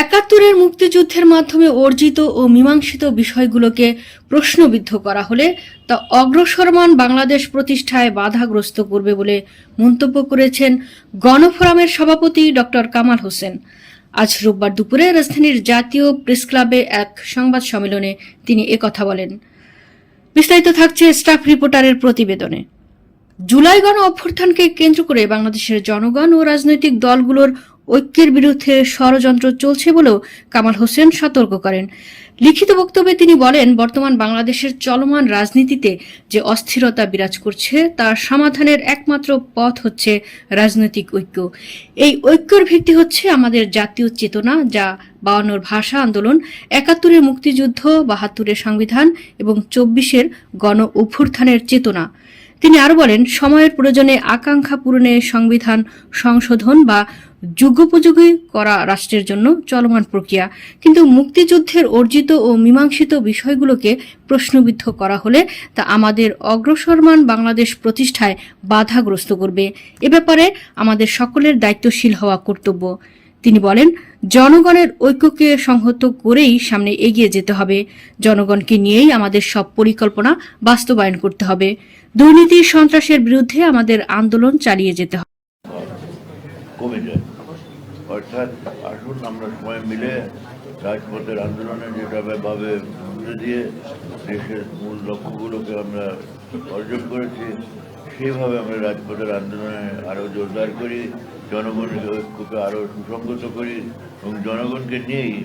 একাত্তরের মুক্তিযুদ্ধের মাধ্যমে অর্জিত ও মীমাংসিত বিষয়গুলোকে প্রশ্নবিদ্ধ করা হলে তা অগ্রসরমান বাংলাদেশ প্রতিষ্ঠায় বাধাগ্রস্ত করবে বলে মন্তব্য করেছেন গণফোরামের সভাপতি ডক্টর কামাল হোসেন। আজ রোববার দুপুরে রাজধানীর জাতীয় প্রেস ক্লাবে এক সংবাদ সম্মেলনে তিনি একথা বলেন। বিস্তারিত থাকছে স্টাফ রিপোর্টারের প্রতিবেদনে। জুলাই গণ অভ্যুত্থানকে কেন্দ্র করে বাংলাদেশের জনগণ ও রাজনৈতিক দলগুলোর ঐক্যের বিরুদ্ধে ষড়যন্ত্র চলছে বলেও কামাল হোসেন সতর্ক করেন। লিখিত বক্তব্যে তিনি বলেন, বর্তমান বাংলাদেশের চলমান রাজনীতিতে যে অস্থিরতা বিরাজ করছে, তার সমাধানের একমাত্র পথ হচ্ছে রাজনৈতিক ঐক্য। এই ঐক্যর ভিত্তি হচ্ছে আমাদের জাতীয় চেতনা, যা বায়ান্নর ভাষা আন্দোলন, একাত্তরের মুক্তিযুদ্ধ, বাহাত্তরের সংবিধান এবং চব্বিশের গণ অভ্যুত্থানের চেতনা। তিনি আরও বলেন, সময়ের প্রয়োজনে আকাঙ্ক্ষা পূরণে সংবিধান সংশোধন বা যুগোপযোগী করা রাষ্ট্রের জন্য চলমান প্রক্রিয়া। কিন্তু মুক্তিযুদ্ধের অর্জিত ও মীমাংসিত বিষয়গুলোকে প্রশ্নবিদ্ধ করা হলে তা আমাদের অগ্রসরমান বাংলাদেশ প্রতিষ্ঠায় বাধাগ্রস্ত করবে। এ ব্যাপারে আমাদের সকলের দায়িত্বশীল হওয়া কর্তব্য। তিনি বলেন, জনগণের ঐক্যকে সংহত করেই সামনে এগিয়ে যেতে হবে। জনগণকে নিয়েই আমাদের সব পরিকল্পনা বাস্তবায়ন করতে হবে। দুর্নীতি, সন্ত্রাসের বিরুদ্ধে আমাদের আন্দোলন চালিয়ে যেতে হবে। রাজপথের আন্দোলনে যেভাবে ভাবে দিয়ে দেশের মূল লক্ষ্যগুলোকে আমরা অর্জন করেছি সেইভাবে আমরা রাজপথের আন্দোলনে আরও জোরদার করি। জনগণের ঐক্যকে আরও সুসংগত করি এবং জনগণকে নিয়েই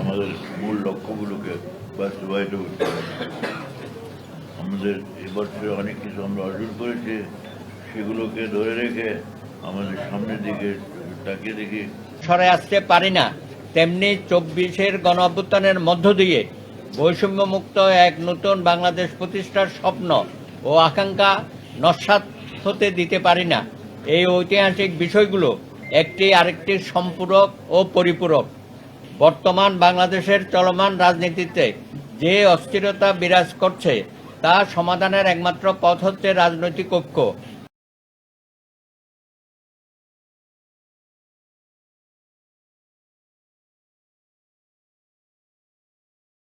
আমাদের মূল লক্ষ্যগুলোকে বাস্তবায়িত করতে হবে। আমাদের এবছরে অনেক কিছু আমরা অর্জন করেছি, সেগুলোকে ধরে রেখে আমাদের সামনের দিকে তাকিয়ে দেখি। সরে আসতে পারি না। তেমনি চব্বিশের গণ মধ্য দিয়ে বৈষম্যমুক্ত এক নতুন বাংলাদেশ প্রতিষ্ঠার স্বপ্ন ও আকাঙ্ক্ষা নস্বাত হতে দিতে পারি না। এই ঐতিহাসিক বিষয়গুলো একটি আরেকটির সম্পূরক ও পরিপূরক। বর্তমান বাংলাদেশের চলমান রাজনীতিতে যে অস্থিরতা বিরাজ করছে, তা সমাধানের একমাত্র পথ হচ্ছে রাজনৈতিক ঐক্য।